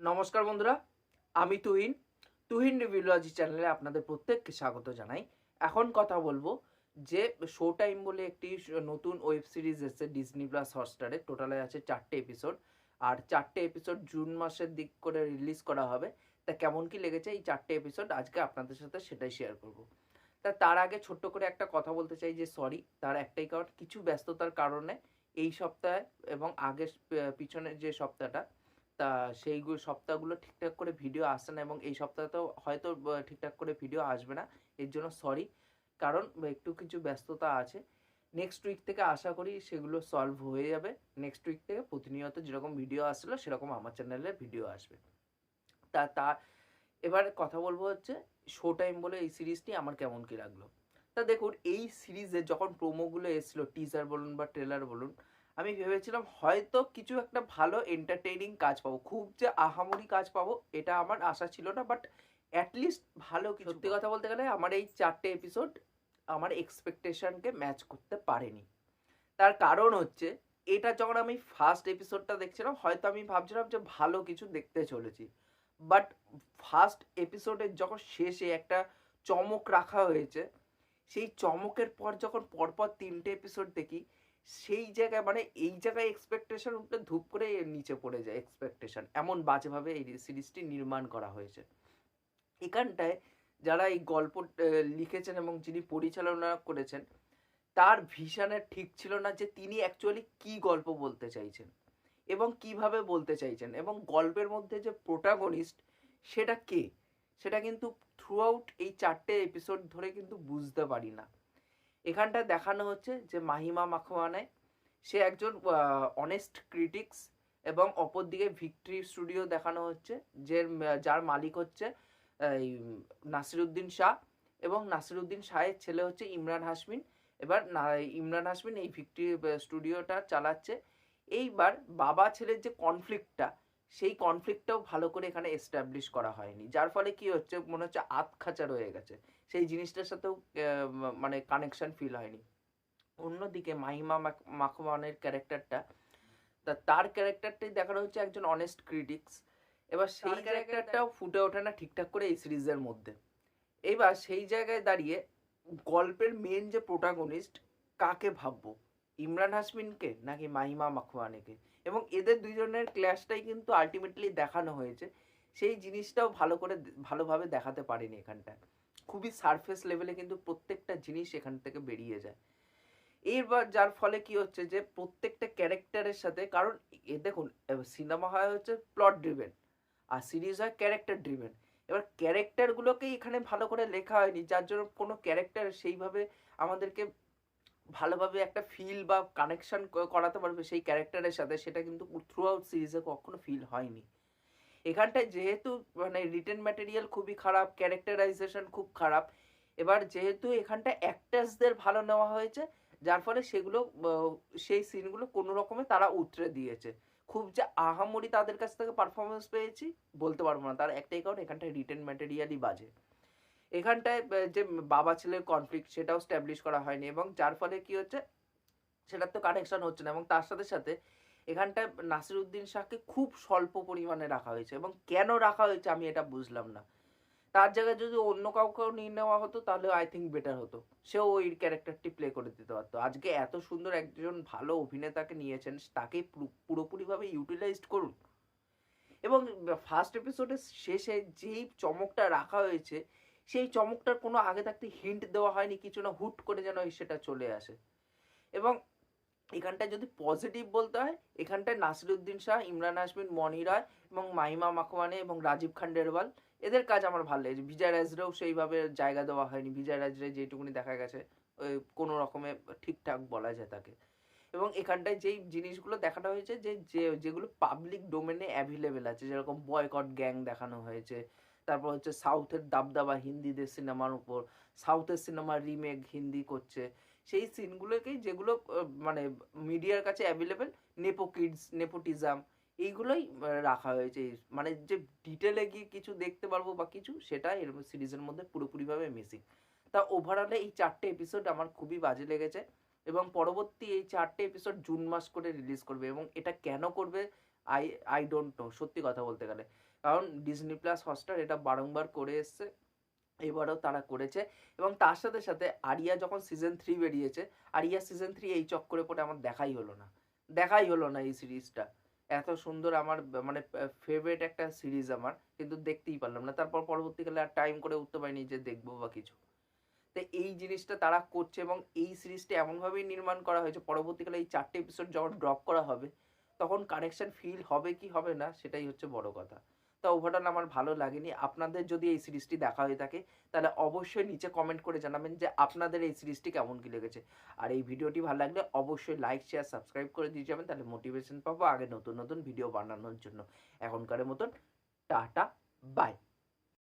নমস্কার বন্ধুরা, আমি তুহিন। তুহিন রিভিউলজি চ্যানেলে আপনাদের প্রত্যেককে স্বাগত জানাই। এখন কথা বলব যে শো টাইম বলে একটি নতুন ওয়েব সিরিজ এসেছে ডিজনি প্লাস হটস্টারে টোটালে আছে চারটে এপিসোড আর চারটে এপিসোড জুন মাসের দিক করে রিলিজ করা হবে। তা কেমন কি লেগেছে এই চারটে এপিসোড আজকে আপনাদের সাথে সেটাই শেয়ার করব। তা তার আগে ছোট্ট করে একটা কথা বলতে চাই যে সরি তার একটাই কারণ, কিছু ব্যস্ততার কারণে এই সপ্তাহে এবং আগের, পিছনের যে সপ্তাহটা তা সেইগুলো, সপ্তাহগুলো ঠিকঠাক করে ভিডিও আসছে না এবং এই সপ্তাহতেও হয়তো ঠিকঠাক করে ভিডিও আসবে না। এর জন্য সরি কারণ একটু কিছু ব্যস্ততা আছে। নেক্সট উইক থেকে আশা করি সেগুলো সলভ হয়ে যাবে। নেক্সট উইক থেকে প্রতিনিয়ত যেরকম ভিডিও আসছিল সেরকম আমার চ্যানেলে ভিডিও আসবে। তা তা, এবার কথা বলব হচ্ছে শো টাইম বলে এই সিরিজটি আমার কেমন কি লাগল? তা দেখুন, এই সিরিজে যখন প্রোমোগুলো এসেছিল টিজার বলুন বা ট্রেলার বলুন আমি ভেবেছিলাম হয়তো কিছু একটা ভালো এন্টারটেইনিং কাজ পাবো। খুব যে আহামরি কাজ পাবো, এটা আমার আশা ছিল না বাট অ্যাটলিস্ট ভালো কিছু সত্যি কথা বলতে গেলে আমার এই চারটে এপিসোড আমার এক্সপেকটেশনকে ম্যাচ করতে পারেনি। তার কারণ হচ্ছে, এটা যখন আমি ফার্স্ট এপিসোডটা দেখছিলাম, হয়তো আমি ভাবছিলাম যে ভালো কিছু দেখতে চলেছি। বাট ফার্স্ট এপিসোডের যখন শেষে একটা চমক রাখা হয়েছে, সেই চমকের পর যখন পরপর তিনটে এপিসোড দেখি সেই জায়গায় মানে এই জায়গায় এক্সপেকটেশন উঠলে ধূপ করে নিচে পড়ে যায় এক্সপেকটেশন এমন বাজেভাবে এই সিরিজটি নির্মাণ করা হয়েছে। এখানটায় যারা এই গল্প লিখেছেন এবং যিনি পরিচালনা করেছেন, তার ভিশনের ঠিক ছিল না যে তিনি অ্যাকচুয়ালি কি গল্প বলতে চাইছেন এবং কীভাবে বলতে চাইছেন এবং গল্পের মধ্যে যে প্রোটাগনিস্ট সেটা কে? সেটা কিন্তু থ্রু আউট এই চারটে এপিসোড ধরে কিন্তু বুঝতে পারি না। এখানটা দেখানো হচ্ছে যে মাহিমা মাখওয়ানে সে একজন অনেস্ট ক্রিটিক্স এবং অপরদিকে ভিক্টরি স্টুডিও দেখানো হচ্ছে যে যার মালিক হচ্ছে, এই, নাসিরুদ্দিন শাহ এবং নাসিরুদ্দিন শাহের ছেলে হচ্ছে ইমরান হাসমিন এবার ইমরান হাসমিন এই ভিক্টরি স্টুডিওটা চালাচ্ছে। এইবার বাবা ছেলের যে কনফ্লিক্টটা সেই কনফ্লিক্টটাও ভালো করে এখানে এস্টাবলিশ করা হয়নি। যার ফলে কি হচ্ছে, মনে হচ্ছে আত খাঁচা রয়ে গেছে। সেই জিনিসটার সাথেও মানে কানেকশন ফিল হয়নি। অন্যদিকে মাহিমা মাখমানের ক্যারেক্টারটা তা তার ক্যারেক্টারটাই দেখানো হচ্ছে একজন অনেস্ট ক্রিটিক্স এবার সেই ক্যারেক্টারটাও ফুটে ওঠে না ঠিকঠাক করে এই সিরিজের মধ্যে। এবার সেই জায়গায় দাঁড়িয়ে গল্পের মেন যে প্রোটাগনিস্ট কাকে ভাববো? ইমরান হাসমিনকে নাকি মাহিমা মাখওয়ানেকে এবং এদের দুইজনের ক্ল্যাশটাই কিন্তু আলটিমেটলি দেখানো হয়েছে। সেই জিনিসটাও ভালো করে ভালোভাবে দেখাতে পারেনি এখানটায়। খুবই সারফেস লেভেলে কিন্তু প্রত্যেকটা জিনিস এখান থেকে বেরিয়ে যায়। এরবার যার ফলে কি হচ্ছে যে, প্রত্যেকটা ক্যারেক্টারের সাথে, কারণ এ দেখুন সিনেমা হয় হচ্ছে প্লট ড্রিভেন আর সিরিজ হয় ক্যারেক্টার ড্রিভেন এবার ক্যারেক্টারগুলোকেই এখানে ভালো করে লেখা হয়নি, যার জন্য কোনো ক্যারেক্টার সেইভাবে আমাদেরকে ভালোভাবে একটা ফিল বা কানেকশন করাতে পারবে সেই ক্যারেক্টারের সাথে, সেটা কিন্তু থ্রু আউট সিরিজে কখনো ফিল হয়নি। এখানটায় যেহেতু মানে রিটেন ম্যাটেরিয়াল খুবই খারাপ ক্যারেক্টারাইজেশন খুব খারাপ, এবার যেহেতু এখানটা অ্যাক্টার্সদের ভালো নেওয়া হয়েছে, যার ফলে সেগুলো সেই সিনগুলো কোনো রকমে তারা উতরে দিয়েছে। খুব যে আহামরি তাদের কাছ থেকে পারফরমেন্স পেয়েছি, বলতে পারব না, তার একটাই কারণ এখানটায় রিটেন ম্যাটেরিয়ালই বাজে। এখানটায় যে বাবা ছেলের কনফ্লিক্ট সেটাও স্ট্যাবলিশ করা হয়নি, এবং যার ফলে কি হচ্ছে, সেটার তো কানেকশন হচ্ছে না, এবং তার সাথে সাথে এখানটায় নাসিরুদ্দিন শাহকে খুব স্বল্প পরিমাণে রাখা হয়েছে এবং কেন রাখা হয়েছে আমি এটা বুঝলাম না। তার জায়গায় যদি অন্য কাউকেও নিয়ে নেওয়া হতো, তাহলে আই থিঙ্ক বেটার হতো। সেও ওই ক্যারেক্টারটি প্লে করে দিতে পারতো। আজকে এত সুন্দর একজন ভালো অভিনেতাকে নিয়েছেন, তাকে পুরোপুরিভাবে ইউটিলাইজড করুন। এবং ফার্স্ট এপিসোডের শেষে যেই চমকটা রাখা হয়েছে, সেই চমকটার কোনো আগে থাকতে হিন্ট দেওয়া হয়নি, কিছু না হুট করে যেন সেটা চলে আসে। এবং এখানটায় যদি পজিটিভ বলতে হয়, এখানটায় নাসিরুদ্দিন শাহ, ইমরান হাসমিন মনি রায় এবং মাহিমা মাখওয়ানে এবং রাজীব খান্ডেরওয়াল, এদের কাজ আমার ভালো লেগেছে। বিজয় রাজরেও সেইভাবে জায়গা দেওয়া হয়নি। বিজয় রাজরে যেটুকুনি দেখা গেছে, ওই কোনো রকমে ঠিকঠাক বলা যায় তাকে। এবং এখানটায় যেই জিনিসগুলো দেখানো হয়েছে, যে যে, যেগুলো পাবলিক ডোমেনে অ্যাভেলেবেল আছে, যেরকম বয়কট গ্যাং দেখানো হয়েছে, তারপর হচ্ছে সাউথের দাবদাবা হিন্দিদের সিনেমার উপর সাউথের সিনেমার রিমেক হিন্দি করছে সেই সিনগুলোকেই যেগুলো মানে মিডিয়ার কাছে অ্যাভেলেবেল নেপো কিডস নেপোটিজম এইগুলোই রাখা হয়েছে। মানে যে ডিটেলে গিয়ে কিছু দেখতে পারব বা কিছু, সেটা এর সিরিজের মধ্যে পুরোপুরিভাবে মিসিং তা ওভারঅলে এই চারটে এপিসোড আমার খুবই বাজে লেগেছে এবং পরবর্তী এই চারটে এপিসোড জুন মাস করে রিলিজ করবে এবং এটা কেন করবে আই আই ডোন্ট নো সত্যি কথা বলতে গেলে। কারণ ডিজনি প্লাস হটস্টার এটা বারংবার করে এসছে। এবারও তারা করেছে এবং তার সাথে সাথে আরিয়া যখন সিজন থ্রি বেরিয়েছে, আরিয়া সিজন থ্রি এই চক্করে পড়ে আমার দেখাই হলো না। দেখাই হলো না এই সিরিজটা। এত সুন্দর আমার মানে ফেভারিট একটা সিরিজ আমার, কিন্তু দেখতেই পারলাম না। তারপর পরবর্তীকালে আর টাইম করে উঠতে পারিনি যে দেখব বা কিছু। তো এই জিনিসটা তারা করছে এবং এই সিরিজটা এমনভাবেই নির্মাণ করা হয়েছে, পরবর্তীকালে এই চারটে এপিসোড যখন ড্রপ করা হবে, তখন কানেকশন ফিল হবে কি হবে না, সেটাই হচ্ছে বড় কথা। তা ওভারঅল আমার ভালো লাগেনি। আপনাদের যদি এই সিরিজটি দেখা হয়ে থাকে, তাহলে অবশ্যই নিচে কমেন্ট করে জানাবেন যে আপনাদের এই সিরিজটি কেমন কি লেগেছে। আর এই ভিডিওটি ভালো লাগলে অবশ্যই লাইক শেয়ার সাবস্ক্রাইব করে দিয়ে যাবেন, তাহলে মোটিভেশন পাবো আগে নতুন নতুন ভিডিও বানানোর জন্য। এখনকারের মতন, টাটা বাই